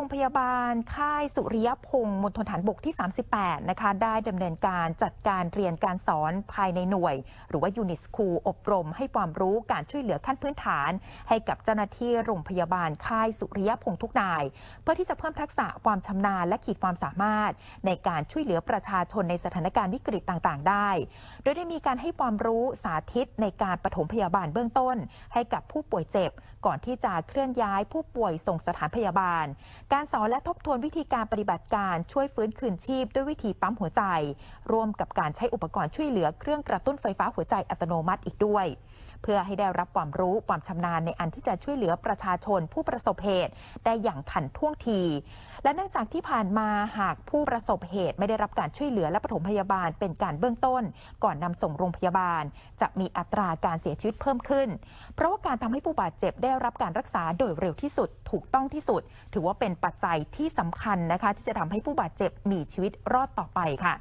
รงพยาบาลค่ายสุริยพงศ์มณฑลฐานบกที่ 38 นะคะ ได้ดำเนินการจัดการเรียนการสอนภายในหน่วย หรือว่ายูนิสคูอบรม ให้ความรู้การช่วยเหลือขั้นพื้นฐาน ให้กับเจ้าหน้าที่โรงพยาบาลค่ายสุริยพงศ์ทุกนาย เพื่อที่จะเพิ่มทักษะความชำนาญและขีดความสามารถ ในการช่วยเหลือประชาชนในสถานการณ์วิกฤตต่างๆ ได้ โดยได้มีการให้ความรู้สาธิตในการปฐมพยาบาลเบื้องต้น ให้กับผู้ป่วยเจ็บ ก่อนที่จะเคลื่อนย้ายผู้ป่วยส่งสถานพยาบาลการสอนและทบทวนวิธีการปฏิบัติการช่วยฟื้นคืนชีพด้วยวิธีปั๊มหัวใจ ร่วมกับการใช้อุปกรณ์ช่วยเหลือเครื่องกระตุ้นไฟฟ้าหัวใจอัตโนมัติอีกด้วย เพื่อให้ได้รับความรู้ความชำนาญในอันที่จะช่วยเหลือประชาชนผู้ประสบเหตุ ได้อย่างทันท่วงที และเนื่องจากที่ผ่านมาหากผู้ประสบเหตุไม่ได้รับการช่วยเหลือและปฐมพยาบาลเป็นการเบื้องต้น ก่อนนำส่งโรงพยาบาล จะมีอัตราการเสียชีวิตเพิ่มขึ้น เพราะว่าการทำให้ผู้บาดเจ็บได้รับการรักษาโดยเร็วที่สุดถูกต้องที่สุด ถือว่าเป็นปัจจัยที่สำคัญนะคะ ที่จะทำให้ผู้บาดเจ็บมีชีวิตรอดต่อไปค่ะ